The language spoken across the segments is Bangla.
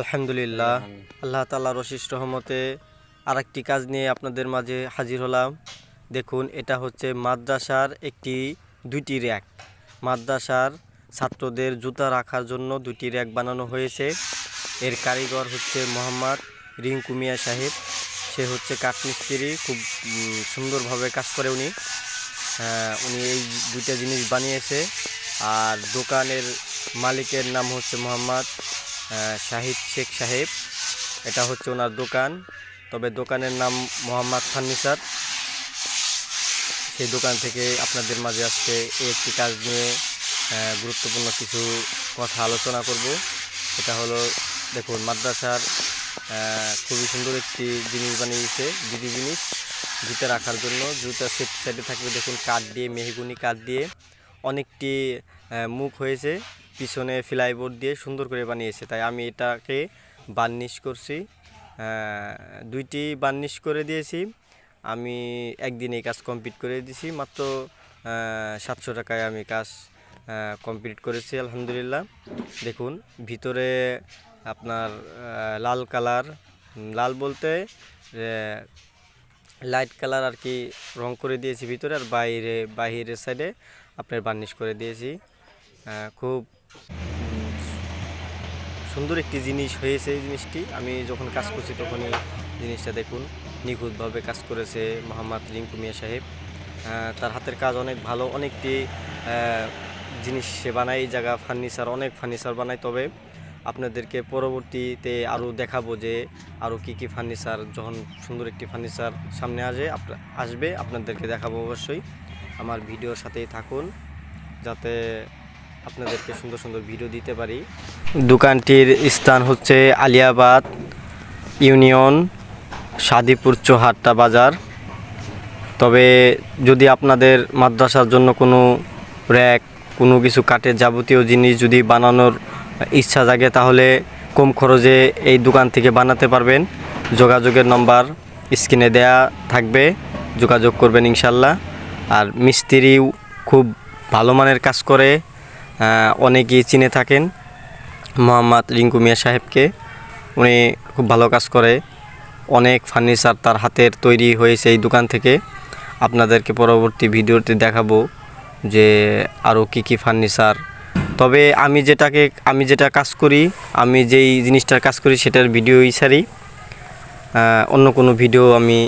আলহামদুলিল্লাহ। আল্লাহ তাল্লাহর অশিষ্ট রহমতে আরেকটি কাজ নিয়ে আপনাদের মাঝে হাজির হলাম। দেখুন এটা হচ্ছে মাদ্রাসার একটি দুইটি র্যাক। মাদ্রাসার ছাত্রদের জুতা রাখার জন্য দুটি র্যাক বানানো হয়েছে। এর কারিগর হচ্ছে মোহাম্মদ রিঙ্কু মিয়া সাহেব। সে হচ্ছে কাঠমিস্ত্রি খুব সুন্দরভাবে কাজ করে উনি। উনি এই দুইটা জিনিস বানিয়েছে। আর দোকানের মালিকের নাম হচ্ছে মোহাম্মদ শাহিদ শেখ সাহেব। এটা হচ্ছে ওনার দোকান। তবে দোকানের নাম মোহাম্মদ ফার্নিচার সেই দোকান থেকে আপনাদের মাঝে আজকে একটি কাজ নিয়ে গুরুত্বপূর্ণ কিছু কথা আলোচনা করব। এটা হলো, দেখুন, মাদ্রাসার খুবই সুন্দর একটি জিনিস বানিয়েছে দুটি জিনিস। জুতা রাখার জন্য, জুতা সেট সাইডে থাকবে। দেখুন, কাঠ দিয়ে, মেহগুনি কাঠ দিয়ে অনেকটি মুখ হয়েছে। পিছনে ফ্লাইবোর্ড দিয়ে সুন্দর করে বানিয়েছে। তাই আমি এটাকে বার্নিশ করছি। দুইটি বার্নিশ করে দিয়েছি। আমি একদিন এই কাজ কমপ্লিট করে দিয়েছি মাত্র সাতশো টাকায় আমি কাজ কমপ্লিট করেছি, আলহামদুলিল্লাহ। দেখুন, ভিতরে আপনার লাল কালার, লাল বলতে লাইট কালার আর কি রং করে দিয়েছি ভিতরে, আর বাইরে বাহিরের সাইডে আপনার বার্নিশ করে দিয়েছি। খুব সুন্দর একটি জিনিস হয়েছে এই জিনিসটি। আমি যখন কাজ করছি তখনই জিনিসটা দেখুন, নিখুঁতভাবে কাজ করেছে মোহাম্মদ রিঙ্কু মিয়া সাহেব। তার হাতের কাজ অনেক ভালো, অনেকটি জিনিস সে বানায়, এই জায়গা ফার্নিচার অনেক ফার্নিচার বানায়। তবে আপনাদেরকে পরবর্তীতে আরও দেখাবো যে আরও কী কী ফার্নিচার যখন সুন্দর একটি ফার্নিচার সামনে আসে আসবে, আপনাদেরকে দেখাবো অবশ্যই। আমার ভিডিওর সাথেই থাকুন, যাতে আপনাদেরকে সুন্দর সুন্দর ভিডিও দিতে পারি। দোকানটির স্থান হচ্ছে আলিয়াবাদ ইউনিয়ন, সাদিপুর চৌহাট্টা বাজার। তবে যদি আপনাদের মাদ্রাসার জন্য কোনো র্যাক, কোনো কিছু কাঠের যাবতীয় জিনিস যদি বানানোর ইচ্ছা জাগে, তাহলে কম খরচে এই দোকান থেকে বানাতে পারবেন। যোগাযোগের নম্বর স্ক্রিনে দেয়া থাকবে, যোগাযোগ করবেন ইনশাল্লাহ। আর মিস্ত্রিও খুব ভালো মানের কাজ করে। অনেকেই চিনে থাকেন মোহাম্মদ রিঙ্কু মিয়া সাহেবকে। উনি খুব ভালো কাজ করে। অনেক ফার্নিচার তার হাতের তৈরি হয়েছে এই দোকান থেকে। আপনাদেরকে পরবর্তী ভিডিওতে দেখাবো যে আরও কী কী ফার্নিচার। তবে আমি যেটাকে আমি যেটা কাজ করি আমি যেই জিনিসটার কাজ করি সেটার ভিডিওই আহ, অন্য কোনো ভিডিও আমি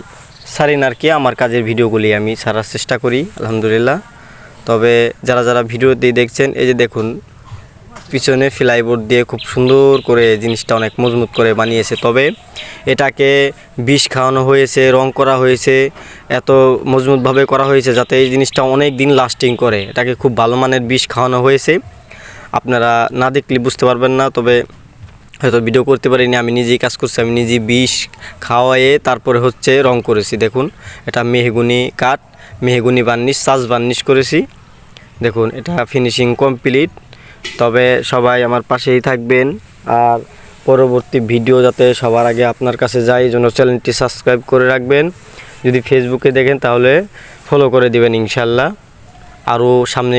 ছাড়ি না আর কি। আমার কাজের ভিডিওগুলি আমি ছাড়ার চেষ্টা করি আলহামদুলিল্লাহ। তবে যারা যারা ভিডিওতে দেখছেন, এই যে দেখুন, পিছনে ফ্লাইবোর্ড দিয়ে খুব সুন্দর করে জিনিসটা অনেক মজবুত করে বানিয়েছে। তবে এটাকে বিষ খাওয়ানো হয়েছে, রং করা হয়েছে, এত মজবুতভাবে করা হয়েছে যাতে এই জিনিসটা অনেক দিন লাস্টিং করে। এটাকে খুব ভালো মানের বিষ খাওয়ানো হয়েছে। আপনারা না দেখলে বুঝতে পারবেন না, তবে হয়তো ভিডিও করতে পারিনি, আমি নিজেই কাজ করছি, আমি নিজেই বিষ খাওয়ায়ে তারপরে হচ্ছে রং করেছি। দেখুন, এটা মেহগুনি কাঠ, মেহগুনি বার্নিশ সাজ বার্নিশ করেছি। দেখুন, এটা ফিনিশিং কমপ্লিট তবে সবাই আমার পাশেই থাকবেন। আর পরবর্তী ভিডিও যাতে সবার আগে আপনার কাছে যায়, এই জন্য চ্যানেলটি সাবস্ক্রাইব করে রাখবেন। যদি ফেসবুকে দেখেন, তাহলে ফলো করে দিবেন ইনশাল্লাহ। আরও সামনে